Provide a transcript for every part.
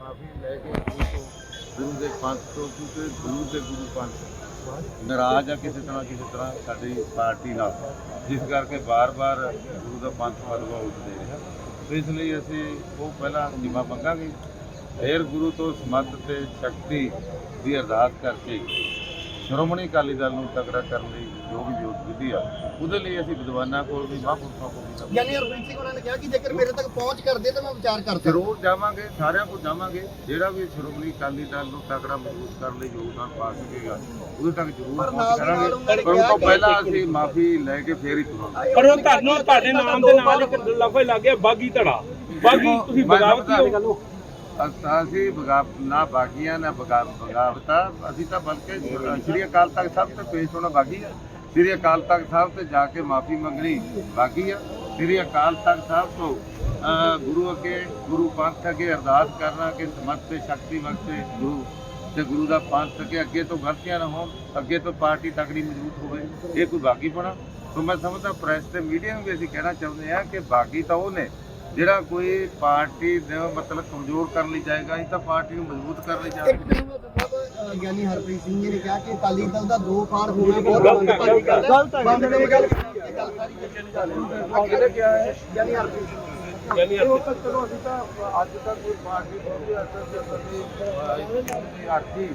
ਮਾਫੀ ਲੈ ਕੇ ਗੁਰੂ ਤੋਂ, ਗੁਰੂ ਦੇ ਪੰਥ ਤੋਂ, ਕਿਉਂਕਿ ਗੁਰੂ ਦੇ ਗੁਰੂ ਪੰਥ ਨਾਰਾਜ਼ ਆ ਕਿਸੇ ਤਰ੍ਹਾਂ ਕਿਸੇ ਤਰ੍ਹਾਂ ਸਾਡੀ ਪਾਰਟੀ ਨਾਲ, ਜਿਸ ਕਰਕੇ ਬਾਰ-ਬਾਰ ਗੁਰੂ ਦਾ ਪੰਥ ਫਤਵਾ ਉੱਠਦੇ ਰਿਹਾ। ਇਸ ਲਈ ਅਸੀਂ ਉਹ ਪਹਿਲਾਂ ਨਿਮਾ ਮੰਗਾਂਗੇ। ਫਿਰ ਗੁਰੂ ਤੋਂ ਸਮੱਤ ਤੇ ਸ਼ਕਤੀ ਦੀ ਅਰਦਾਸ ਕਰਕੇ ਸ਼੍ਰੋਮਣੀ ਅਕਾਲੀ ਦਲ ਨੂੰ ਤਕੜਾ ਕਰਨ ਲਈ ਜੋ ਵੀ ਯੋਗ ਵਿਧੀ ਆ ਉਹਦੇ ਲਈ ਅਸੀਂ ਵਿਦਵਾਨਾਂ ਕੋਲ ਵੀ ਮਹਾਂਪੁਰਖਾਂ ਕੋਲ ਵੀ ਜਾਵਾਂਗੇ। ਯਾਨੀ ਹਰਪ੍ਰੀਤ ਸਿੰਘ ਉਹਨਾਂ ਨੇ ਕਿਹਾ ਕਿ ਜੇਕਰ ਮੇਰੇ ਤੱਕ ਪਹੁੰਚ ਕਰਦੇ ਤਾਂ ਮੈਂ ਵਿਚਾਰ ਕਰ ਸਕਦਾ। ਜ਼ਰੂਰ ਜਾਵਾਂਗੇ ਸਾਰਿਆਂ ਕੋਲ ਜਾਵਾਂਗੇ। ਜਿਹੜਾ ਵੀ ਸ਼੍ਰੋਮਣੀ ਅਕਾਲੀ ਦਲ ਨੂੰ ਤਕੜਾ ਮਜ਼ਬੂਤ ਕਰਨ ਲਈ ਯੋਗਦਾਨ ਪਾ ਸਕੇਗਾ ਉਹਦੇ ਤੱਕ ਜ਼ਰੂਰ ਪਰ ਪਹੁੰਚ ਨਾਲ ਦੀ ਨਾਲ ਕਰਾਂਗੇ ਨੇ ਪਰ ਉਸ ਕਿਹਾ ਤੋਂ ਪਹਿਲਾਂ ਅਸੀਂ ਮਾਫੀ ਲੈ ਕੇ ਫੇਰ ਹੀ ਤੁਰਾਂਗੇ। ਪਰ ਉਹ ਤੁਹਾਨੂੰ ਤੁਹਾਡੇ ਨਾਮ ਦੇ ਨਾਲ ਇੱਕ ਲਫ਼ਜ਼ ਲੱਗ ਗਿਆ ਬਾਗੀ ਧੜਾ। ਬਾਗੀ ਤੁਸੀਂ ਮੈਂ ਬਗਾਵਤੀ ਹੋ। ਅਸ- ਅਸੀਂ ਬਗਾ ਨਾ ਬਾਗੀਆਂ ਨਾ ਬਗਾ ਬਗਾਵਤਾ। ਅਸੀਂ ਤਾਂ ਬਲਕਿ ਸ਼੍ਰੀ ਅਕਾਲ ਤਖਤ ਸਾਹਿਬ ਤੇ ਪੇਸ਼ ਹੋਣਾ ਬਾਗੀ ਆ। ਸ਼੍ਰੀ ਅਕਾਲ ਤਖਤ ਸਾਹਿਬ ਤੇ ਜਾ ਕੇ ਮਾਫੀ ਮੰਗਣੀ ਬਾਕੀ ਆ। ਸ਼੍ਰੀ ਅਕਾਲ ਤਖਤ ਸਾਹਿਬ ਤੋਂ ਗੁਰੂ ਅੱਗੇ, ਗੁਰੂ ਪੰਥ ਅੱਗੇ ਅਰਦਾਸ ਕਰਨਾ ਕਿ ਸਮਤ ਤੇ ਸ਼ਕਤੀ ਬਖਸ਼ੇ ਗੁਰੂ ਤੇ ਗੁਰੂ ਦਾ ਪੰਥ ਅੱਗੇ ਅੱਗੇ ਤੋਂ ਗਲਤੀਆਂ ਨਾ ਹੋਣ, ਅੱਗੇ ਤੋਂ ਪਾਰਟੀ ਤਕੜੀ ਮਜ਼ਬੂਤ ਹੋਵੇ। ਇਹ ਕੋਈ ਬਾਗੀ ਬਣਾ ਸੋ ਮੈਂ ਸਮਝਦਾ ਪ੍ਰੈਸ ਤੇ ਮੀਡੀਆ ਨੂੰ ਵੀ ਅਸੀਂ ਕਹਿਣਾ ਚਾਹੁੰਦੇ ਹਾਂ ਕਿ ਬਾਗੀ ਤਾਂ ਉਹ ਨੇ ਜਿਹੜਾ ਕੋਈ ਪਾਰਟੀ ਦਾ ਮਤਲਬ ਕਮਜ਼ੋਰ ਕਰਨ ਲਈ ਜਾਏਗਾ, ਅਸੀਂ ਤਾਂ ਪਾਰਟੀ ਨੂੰ ਮਜ਼ਬੂਤ ਕਰਨ ਲਈ ਇੱਕ ਗਿਆਨੀ ਹਰਪ੍ਰੀਤ ਸਿੰਘ ਜੀ ਨੇ ਕਿਹਾ ਕਿ ਅਕਾਲੀ ਦਲ ਦਾ ਦੋ ਪਾਰ ਹੋਣਾ ਬਹੁਤ ਮੰਦਭਾਗੀ ਗੱਲ ਹੈ। ਗਲਤ ਹੈ ਬੰਦ ਨੇ ਗੱਲ ਕੀਤੀ ਗੱਲ ਸਾਰੀ ਚੱਲ ਕਿਹਨੇ ਕਿਹਾ ਹੈ? ਗਿਆਨੀ ਹਰਪ੍ਰੀਤ ਸਿੰਘ ਯਾਨੀ ਚਲੋ ਅਸੀਂ ਤਾਂ ਅੱਜ ਤੱਕ ਕੋਈ ਪਾਰਟੀ ਬਹੁਤੀ ਅਸਰ ਅਸੀਂ ਆਰਥੀ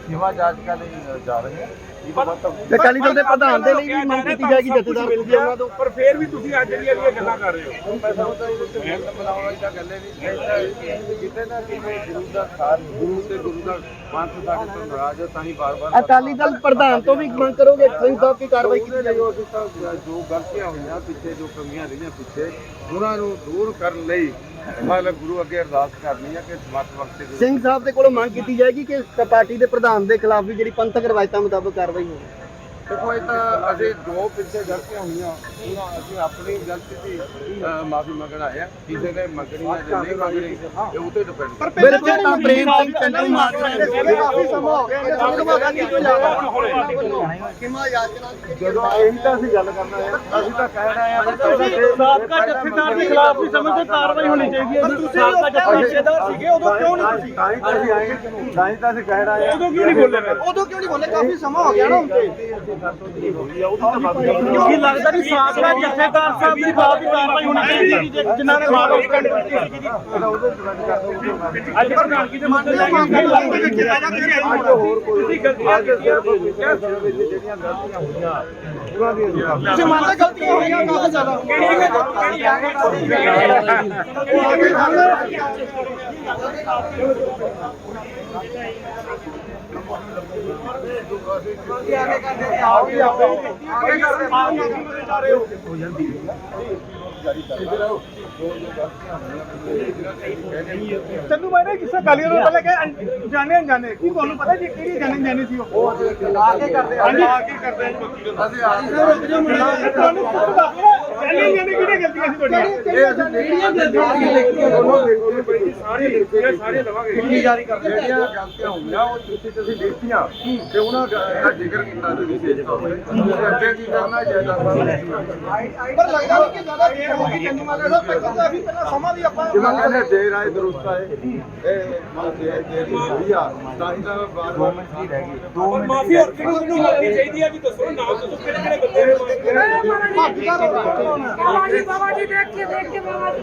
ਸੇਵਾ ਜਾਂਚ ਕਰਨ ਜਾ ਰਹੇ ਹਾਂ। ਤਾਂ ਅਕਾਲੀ ਦਲ ਦੇ ਪ੍ਰਧਾਨ ਦੇ ਲਈ ਵੀ ਮੰਗ ਕੀਤੀ ਜਾਏਗੀ ਜਥੇਦਾਰ ਤੁਸੀਂ ਉਹਨਾਂ ਤੋਂ। ਪਰ ਫੇਰ ਵੀ ਤੁਸੀਂ ਅੱਜ ਜਿਹੜੀਆਂ ਇਹ ਗੱਲਾਂ ਕਰ ਰਹੇ ਹੋ। ਮੈਂ ਸਮਝਦਾ ਇਹ ਬਣਾਉਣ ਵਾਲੀ ਤਾਂ ਗੱਲ ਹੀ ਨਹੀਂ ਨਹੀਂ ਤਾਂ ਕਿਤੇ ਨਾ ਕਿਤੇ ਗੁਰੂ ਦਾ ਖਾਨ ਗੁਰੂ ਤੇ ਗੁਰੂ ਦਾ ਪੰਥ ਸਾਡੇ ਤੋਂ ਨਾਰਾਜ਼ ਹੈ ਤਾਂ ਹੀ ਬਾਰ-ਬਾਰ ਅਕਾਲੀ ਦਲ ਪ੍ਰਧਾਨ ਤੋਂ ਵੀ ਮੰਗ ਕਰੋਗੇ ਸਿੰਘ ਸਾਹਿਬ ਕੀ ਕਾਰਵਾਈ ਕੀਤੀ ਤਾਂ ਜੋ ਗਲਤੀਆਂ ਹੋਈਆਂ ਪਿੱਛੇ ਜੋ ਕਮੀਆਂ ਰਹੀਆਂ ਪਿੱਛੇ ਉਹਨਾਂ ਨੂੰ ਦੂਰ ਕਰਨ ਲਈ ਮਤਲਬ ਗੁਰੂ ਅੱਗੇ ਅਰਦਾਸ ਕਰਨੀ ਹੈ ਕਿ ਸਮਤ ਵਕਤ ਸਿੰਘ ਸਾਹਿਬ ਦੇ ਕੋਲੋਂ ਮੰਗ ਕੀਤੀ ਜਾਏਗੀ ਕਿ ਪਾਰਟੀ ਦੇ ਪ੍ਰਧਾਨ ਦੇ ਖਿਲਾਫ ਵੀ ਜਿਹੜੀ ਪੰਥਕ ਰਵਾਇਤਾਂ ਮੁਤਾਬਕ ਕਾਰਵਾਈ ਹੋਵੇ। ਦੇਖੋ ਇਹ ਤਾਂ ਅਸੀਂ ਜੋ ਪਿੱਛੇ ਗਲਤੀਆਂ ਹੋਈਆਂ ਉਹਨਾਂ ਅਸੀਂ ਆਪਣੀ ਗਲਤੀ ਦੀ ਮਾਫੀ ਮੰਗਣ ਆਏ ਆ ਕਿਸੇ ਨੇ ਮੰਗਣੀ ਹੈ ਜਾਂ ਨਹੀਂ ਮੰਗਣੀ ਇਹ ਉਤੇ ਡਿਪੈਂਡ ਕਰਦਾ ਬਿਲਕੁਲ ਤਾਂ ਪ੍ਰੇਮ ਸਿੰਘ ਚੰਨੀ ਮਾਜਰਾ ਨੇ ਕਾਫੀ ਸਮਾਂ ਹੋ ਗਿਆ ਸੰਗਵਾ ਗਾਂਧੀ ਤੋਂ ਜ਼ਿਆਦਾ ਕਿਮਾ ਯਾਚਨਾ ਜਦੋਂ ਇਹੀ ਤਾਂ ਅਸੀਂ ਗੱਲ ਕਰਨਾ ਹੈ ਅਸੀਂ ਤਾਂ ਕਹਿ ਰਹੇ ਆ ਵੀ ਸਾਬਕਾ ਜਥੇਦਾਰ ਦੇ ਖਿਲਾਫ ਵੀ ਸਮਝਦੇ ਕਾਰਵਾਈ ਹੋਣੀ ਚਾਹੀਦੀ ਹੈ ਸਾਬਕਾ ਜਥੇਦਾਰ ਸੀਗੇ ਉਦੋਂ ਕਿਉਂ ਨਹੀਂ ਤੁਸੀਂ ਤਾਂ ਹੀ ਤਾਂ ਅਸੀਂ ਆਏ ਤਾਂ ਹੀ ਤਾਂ ਅਸੀਂ ਕਹਿ ਰਹੇ ਆ ਉਦੋਂ ਕਿਉਂ ਨਹੀਂ ਬੋਲੇ? ਉਦੋਂ ਕਿਉਂ ਨਹੀਂ ਬੋਲੇ ਕਾਫੀ ਸਮਾਂ ਹੋ ਗਿਆ ਨਾ ਹੁਣ ਤੇ ਕੀ ਲੱਗਦਾ ਕਿ ਸਾਬਕਾ ਜਥੇਦਾਰ ਸਾਹਿਬ ਦੀ ਬਾਤ ਦੀ ਕਾਰਵਾਈ ਹੋਣੀ ਚਾਹੀਦੀ ਹੈ? ਜਿਨ੍ਹਾਂ ਨੇ ਮਾਰ ਅੱਜ ਪ੍ਰਧਾਨਗੀ ਦੇ ਮੁੱਦੇ ਲੈ ਤੁਸੀਂ ਗਲਤੀਆਂ ਵਿੱਚ ਜਿਹੜੀਆਂ ਗਲਤੀਆਂ ਹੋਈਆਂ ਤੁਸੀਂ ਮੰਨਦੇ ਗਲਤੀਆਂ ਹੋਈਆਂ ਕਾਫੀ ਜ਼ਿਆਦਾ ਚੰਦੂ ਬਾਈ ਨੇ ਕਿਸੇ ਕਾਲੀ ਨੂੰ ਪਹਿਲਾਂ ਕਿ ਜਾਣੇ ਅਣਜਾਣੇ ਕੀ ਤੁਹਾਨੂੰ ਪਤਾ ਜੀ ਕਿਹੜੀ ਜਾਣੇ ਜਾਣੇ ਸੀ ਉਹ ਆ ਕੇ ਕਰਦੇ ਹਾਂਜੀ ਆ ਕੀ ਕਰਦੇ ਆ ਜੀ ਅਸੀਂ ਆ ਕੇ ਤੁਹਾਨੂੰ ਖੁਦ ਦੱਸ ਜਾਣੇ ਜਾਣੇ ਕਿਹੜੇ ਗਲਤੀਆਂ ਸੀ ਤੁਹਾਡੀਆਂ ਇਹ ਅਸੀਂ ਜਿਹੜੀਆਂ ਗਲਤੀਆਂ ਦੋਨੋਂ ਦੇਖੋ ਬਈ ਸਾਰੇ ਲਿਖੀਆਂ ਸਾਰੇ ਲਵਾਂਗੇ ਕਿੰਨੀ ਜਾਰੀ ਕਰਦੇ ਜਿਹੜੀਆਂ ਗਲਤੀਆਂ ਹੋਈਆਂ ਉਹ ਤੁਸੀਂ ਤੁਸੀਂ ਲਿਖੀਆਂ ਤੇ ਉਹਨਾਂ ਦਾ ਜ਼ਿਕਰ ਕੀਤਾ ਤੁਸੀਂ ਵਿਸ਼ੇਸ਼ ਤੌਰ ਤੇ ਅੱਗੇ ਕੀ ਕਰਨਾ ਚਾਹੀਦਾ ਪਰ ਲੱਗਦਾ ਨਹੀਂ ਕਿ ਜ਼ਿਆਦਾ ਦੇਰ ਹੋ ਗਈ ਚੰਨੀ ਮਾਜਰਾ ਸਾਹਿਬ ਤੱਕ ਤਾਂ ਅਸੀਂ ਪਹਿਲਾਂ ਸਮਾਂ ਵੀ ਆਪਾਂ ਜਿਵੇਂ ਕਹਿੰਦੇ ਦੇਰ ਆਏ ਦਰੁਸਤ ਆਏ। ਇਹ ਮਨ ਦੇ ਦੇਰ ਹੋਈ ਆ। ਤਾਂ ਹੀ ਤਾਂ ਬਾਰ ਬਾਰ ਰਹਿ ਗਈ ਪਰ ਮਾਫੀ ਹੋਰ ਕਿਹਨੂੰ ਕਿਹਨੂੰ ਮੰਗਣੀ ਚਾਹੀਦੀ ਹੈ ਵੀ ਦੱਸੋ ਨਾਮ ਦੱਸੋ ਕਿਹੜੇ ਕਿਹੜੇ ਬੰਦੇ ਨੇ ਮੰਗੇ ਬਾਬਾ ਜੀ ਬਾਬਾ ਜੀ ਦੇਖ ਕੇ ਦੇਖ ਕੇ ਬਾਬਾ ਜੀ।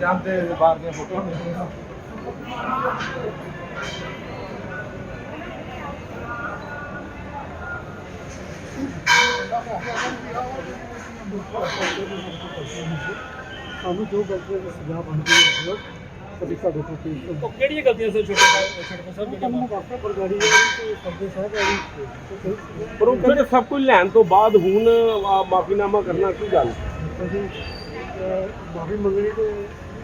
ਜਾਂਦੇ ਬਾਹਰ ਦੀਆਂ ਫੋਟੋਆਂ ਸਾਨੂੰ ਜੋ ਗਲਤੀਆਂ ਦੀ ਸਜ਼ਾ ਬਣਦੀ ਹੈ ਕਦੀ ਸਾਡੇ ਤੋਂ ਉਹ ਕਿਹੜੀਆਂ ਗਲਤੀਆਂ ਸੀ ਛੋਟੇ ਛੋਟੇ ਸਾਹਿਬ ਕੰਮ ਵਾਸਤਾ ਬਰਗਾੜੀ ਹੈ ਤੇ ਸਾਡੇ ਸਾਹਿਬ ਹੈ ਜੀ। ਪਰ ਉਹ ਕਹਿੰਦੇ ਸਭ ਕੁਝ ਲੈਣ ਤੋਂ ਬਾਅਦ ਹੁਣ ਮਾਫੀਨਾਮਾ ਕਰਨਾ ਕੀ ਗੱਲ? ਮਾਫੀ ਮੰਗਣੀ ਤੇ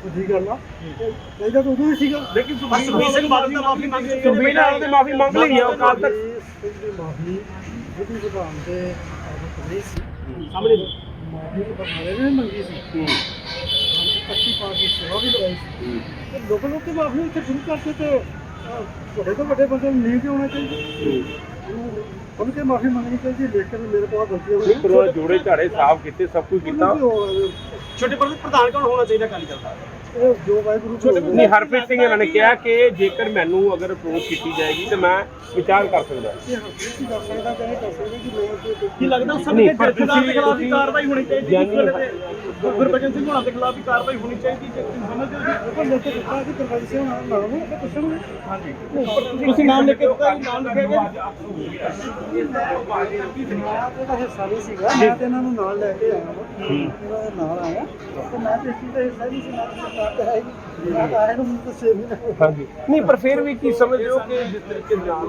ਵਧੀਆ ਗੱਲ ਆ। ਤੇ ਚਾਹੀਦਾ ਤਾਂ ਉਦੋਂ ਹੀ ਸੀਗਾ। ਲੇਕਿਨ ਸੁਖਬੀਰ ਸਿੰਘ ਬਾਦਲ ਦਾ ਮਾਫੀ ਮੰਗ ਕੇ ਸੁਖਬੀਰ ਨਾਲ ਉਹਦੇ ਮਾਫੀ ਮੰਗ ਲਈ ਆ ਕੱਲ ਤੱਕ। ਮਾਫੀ ਵਿਧੀ ਵਿਧਾਨ ਦੇ ਆਦਤ ਨਹੀਂ ਸੀ। ਸਾਹਮਣੇ ਮਾਫੀ ਤਾਂ ਬਰਨਾਲੇ ਨੇ ਮੰਗੀ ਸੀ। ਕੱਚੀ ਪਾ ਕੇ ਸੇਵਾ ਵੀ ਲਗਾਈ ਸੀ। ਤੇ ਲੋਕਾਂ ਲੋਕ ਤੇ ਮਾਫੀ ਇੱਥੇ ਸ਼ੁਰੂ ਕਰਕੇ ਤੇ ਵੱਡੇ ਤੋਂ ਵੱਡੇ ਬੰਦੇ ਨੂੰ ਤੇ ਹੋਣਾ ਚਾਹੀਦਾ। ਉਹਨੂੰ ਤੇ ਮਾਫੀ ਮੰਗਣੀ ਚਾਹੀਦੀ ਲਿਖ ਕੇ ਵੀ ਮੇਰੇ ਕੋਲ ਗਲਤੀ ਹੋ ਗਈ। ਜੋੜੇ ਝਾੜੇ ਸਾਫ਼ ਕੀਤੇ ਸਭ ਕੁਝ ਕੀਤਾ। ਕੀ? ਛੋਟੇ ਪ੍ਰਧਾਨ ਕੌਣ ਹੋਣਾ ਚਾਹੀਦਾ ਅਕਾਲੀ ਦਲ ਦਾ? ਇਹ ਜੋ ਵਾਹਿਗੁਰੂ ਛੋਟੇ ਨਹੀਂ ਹਰਪ੍ਰੀਤ ਸਿੰਘ ਇਹਨਾਂ ਨੇ ਕਿਹਾ ਕਿ ਜੇਕਰ ਮੈਨੂੰ ਅਗਰ ਅਪਰੋਚ ਕੀਤੀ ਜਾਏਗੀ ਤਾਂ ਮੈਂ ਵਿਚਾਰ ਕਰ ਸਕਦਾ। ਇਹ ਹਰਪ੍ਰੀਤ ਸਿੰਘ ਕਰ ਸਕਦਾ ਕਿ ਕਰ ਸਕਦਾ ਕਿ ਕੀ ਲੱਗਦਾ ਸਮੇਂ ਪਰ ਜਥੇਦਾਰ ਦੇ ਖਿਲਾਫ ਕਾਰਵਾਈ ਹੋਣੀ ਚਾਹੀਦੀ ਵੇਲੇ ਗੁਰਬਚਨ ਸਿੰਘ ਹੋਣਾ ਦੇ ਖਿਲਾਫ ਵੀ ਕਾਰਵਾਈ ਹੋਣੀ ਚਾਹੀਦੀ ਜੇ ਤੁਸੀਂ ਸਮਝਦੇ ਹੋ ਉਹ ਲੋਕ ਦਿੱਤਾ ਕਿ ਦਰਵਾਜ਼ੇ ਸੇ ਨਾਮ ਨਾਮ ਉਹ ਪੁੱਛਣਗੇ। ਹਾਂਜੀ। ਤੁਸੀਂ ਨਾਮ ਲਿਖ ਕੇ ਦਿੱਤਾ ਨਾਮ ਲਿਖਿਆ ਗਿਆ? ਇਹਦਾ ਹਿੱਸਾ ਨਹੀਂ ਸੀਗਾ ਮੈਂ ਤੇ ਇਹਨਾਂ ਨੂੰ ਨਾਲ ਲੈ ਕੇ ਆਇਆ ਵਾ। ਨਾਲ ਆਇਆ। ਤੇ ਮੈਂ ਤੇ ਇਸ ਚੀਜ਼ ਦਾ ਹਿੱਸਾ ਨਹੀਂ ਸੀ ਮੈਂ ਤਾਂ ਸਰਕਾਰ ਤੇ ਨਹੀਂ। ਮੈਂ ਤਾਂ ਆਇਆ ਨੂੰ ਮੈਨੂੰ ਤਾਂ ਸੇਮ ਹੀ ਨਾ। ਹਾਂਜੀ। ਨਹੀਂ ਪਰ ਫਿਰ ਵੀ ਕੀ ਸਮਝਦੇ ਹੋ ਕਿ ਜਿਸ ਤਰੀਕੇ ਨਾਲ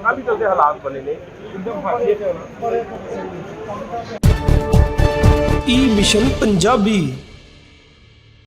ਅਕਾਲੀ ਦਲ ਦੇ ਹਾਲਾਤ ਬਣੇ ਨੇ। ਇੱਕਦਮ ਫਾਸ਼ੇ ਤਾਂ ਈ ਮਿਸ਼ਨ ਪੰਜਾਬੀ